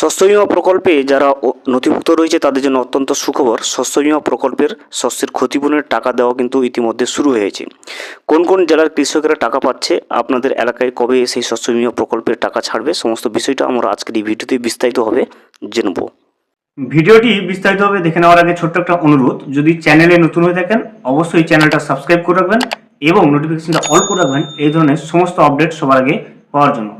শস্য বিমা প্রকল্পে যারা নথিভুক্ত রয়েছে, তাদের জন্য অত্যন্ত সুখবর। শস্য বিমা প্রকল্পের শস্যের ক্ষতিপূরণের টাকা দেওয়া কিন্তু ইতিমধ্যে শুরু হয়েছে। কোন কোন জেলার কৃষকেরা টাকা পাচ্ছে, আপনাদের এলাকায় কবে সেই শস্য বিমা প্রকল্পের টাকা ছাড়বে, সমস্ত বিষয়টা আমরা আজকের এই ভিডিওতে বিস্তারিতভাবে জেনব। ভিডিওটি বিস্তারিতভাবে দেখে নেওয়ার আগে ছোট্ট একটা অনুরোধ, যদি চ্যানেলে নতুন হয়ে থাকেন, অবশ্যই চ্যানেলটা সাবস্ক্রাইব করে রাখবেন এবং নোটিফিকেশনটা অল করে রাখবেন, এই ধরনের সমস্ত আপডেট সবার আগে পাওয়ার জন্য।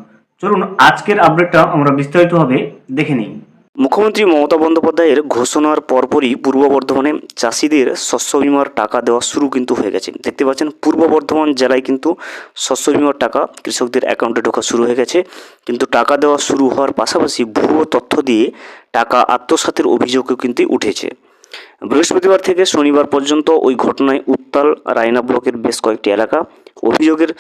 চলুন আজকের আপডেটটা আমরা বিস্তারিতভাবে দেখে নিই। মুখ্যমন্ত্রী মমতা বন্দ্যোপাধ্যায়ের ঘোষণার পরপরই পূর্ব বর্ধমানে চাষিদের শস্য বিমার টাকা দেওয়া শুরু কিন্তু হয়ে গেছে। দেখতে পাচ্ছেন, পূর্ব বর্ধমান জেলায় কিন্তু শস্য বিমার টাকা কৃষকদের অ্যাকাউন্টে ঢোকা শুরু হয়ে গেছে। কিন্তু টাকা দেওয়া শুরু হওয়ার পাশাপাশি ভুয়ো তথ্য দিয়ে টাকা আত্মসাতের অভিযোগও কিন্তু উঠেছে। বৃহস্পতিবার থেকে শনিবার পর্যন্ত ওই ঘটনায় উত্তাল রায়না ব্লকের বেশ কয়েকটি এলাকা। অভিযোগের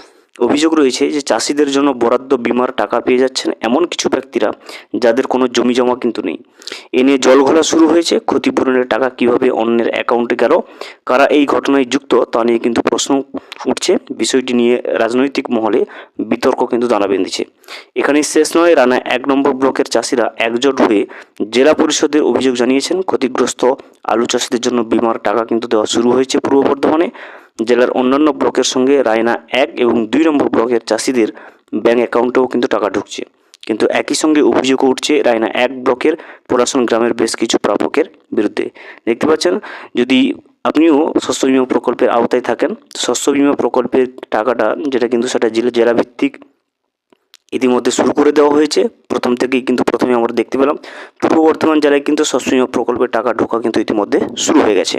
অভিযোগ রয়েছে যে চাষিদের জন্য বরাদ্দ বিমার টাকা পেয়ে যাচ্ছেন এমন কিছু ব্যক্তিরা যাদের কোনো জমি জমা কিন্তু নেই। এ নিয়ে জলঘোলা শুরু হয়েছে। ক্ষতিপূরণের টাকা কীভাবে অন্যের অ্যাকাউন্টে গেল, কারা এই ঘটনায় যুক্ত তা নিয়ে কিন্তু প্রশ্ন উঠছে। বিষয়টি নিয়ে রাজনৈতিক মহলে বিতর্ক কিন্তু দানা বেঁধেছে। এখানেই শেষ নয়। রানা এক নম্বর ব্লকের চাষিরা একজোট হয়ে জেলা পরিষদের অভিযোগ জানিয়েছেন, ক্ষতিগ্রস্ত আলু চাষিদের জন্য বিমার টাকা কিন্তু দেওয়া শুরু হয়েছে পূর্ব বর্ধমানে। জেলার অন্যান্য ব্লকের সঙ্গে রায়না এক এবং দুই নম্বর ব্লকের চাষিদের ব্যাঙ্ক অ্যাকাউন্টেও কিন্তু টাকা ঢুকছে। কিন্তু একই সঙ্গে অভিযোগও উঠছে রায়না এক ব্লকের পলাশন গ্রামের বেশ কিছু প্রাপকের বিরুদ্ধে। দেখতে পাচ্ছেন, যদি আপনিও শস্য বিমা প্রকল্পের আওতায় থাকেন শস্য বিমা প্রকল্পের টাকাটা যেটা কিন্তু সেটা জেলা জেলাভিত্তিক ইতিমধ্যে শুরু করে দেওয়া হয়েছে। প্রথম থেকেই কিন্তু প্রথমে আমরা দেখতে পেলাম। পূর্ব বর্ধমান জেলায় কিন্তু শস্য বিমা প্রকল্পের টাকা ঢোকা কিন্তু ইতিমধ্যে শুরু হয়ে গেছে।